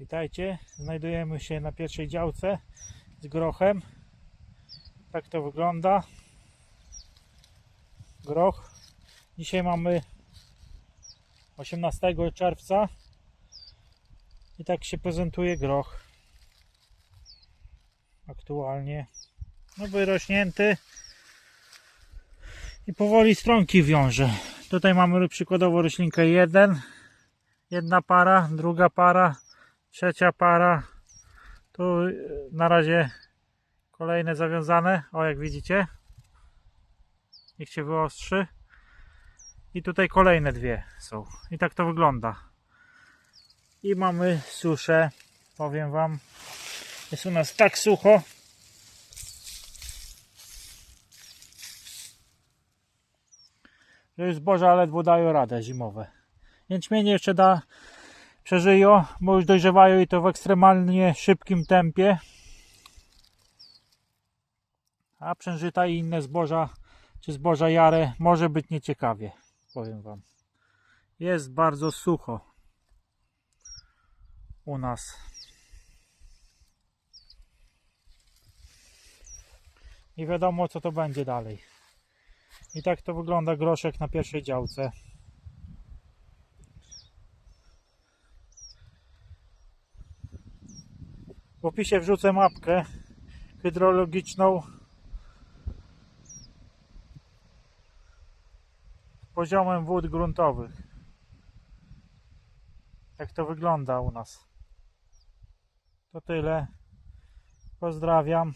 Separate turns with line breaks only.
Witajcie, znajdujemy się na pierwszej działce z grochem. Tak to wygląda. Groch. Dzisiaj mamy 18 czerwca i tak się prezentuje groch. Aktualnie. No wyrośnięty i powoli stronki wiąże. Tutaj mamy przykładowo roślinkę 1, jedna para, druga para, trzecia para. Tu y, na razie kolejne zawiązane. O, jak widzicie. Niech się wyostrzy. I tutaj kolejne dwie są. I tak to wygląda. I mamy suszę. Powiem Wam. Jest u nas tak sucho. Że już zboża ledwo dają radę zimowe. Jęczmienie jeszcze da, przeżyją, bo już dojrzewają i to w ekstremalnie szybkim tempie. A przężyta i inne zboża, czy zboża jare, może być nieciekawie, powiem Wam. Jest bardzo sucho u nas. Nie wiadomo co to będzie dalej. I tak to wygląda groszek na pierwszej działce. W opisie wrzucę mapkę hydrologiczną poziomem wód gruntowych. Jak to wygląda u nas. To tyle. Pozdrawiam.